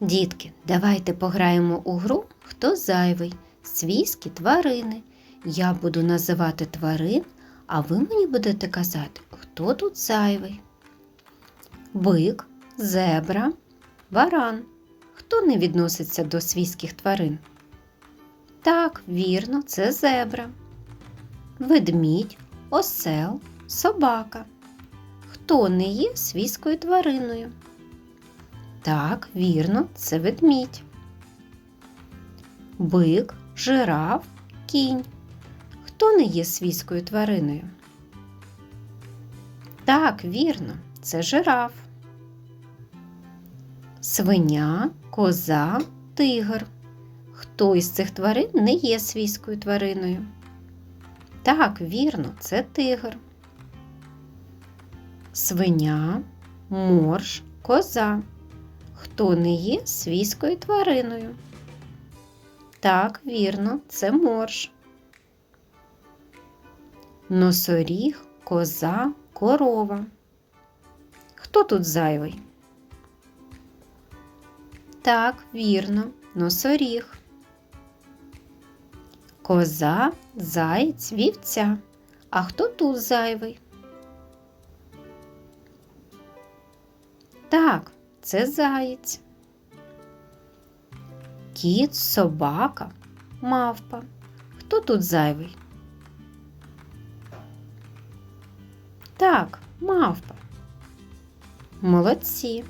Дітки, давайте пограємо у гру Хто зайвий? Свійські тварини. Я буду називати тварин, а ви мені будете казати, хто тут зайвий. Бик, зебра, варан. Хто не відноситься до свійських тварин? Так, вірно, це зебра. Ведмідь, осел, собака. Хто не є свійською твариною? Так, вірно, це ведмідь. Бик, жираф, кінь. Хто не є свійською твариною? Так, вірно, це жираф. Свиня, коза, тигр. Хто із цих тварин не є свійською твариною? Так, вірно, це тигр. Свиня, морж, коза. Хто не є свійською твариною? Так, вірно, це морж. Носоріг, коза, корова. Хто тут зайвий? Так, вірно, носоріг. Коза, заєць, вівця. А хто тут зайвий? Так, це заєць. Кіт, собака, мавпа. Хто тут зайвий? Так, мавпа. Молодці.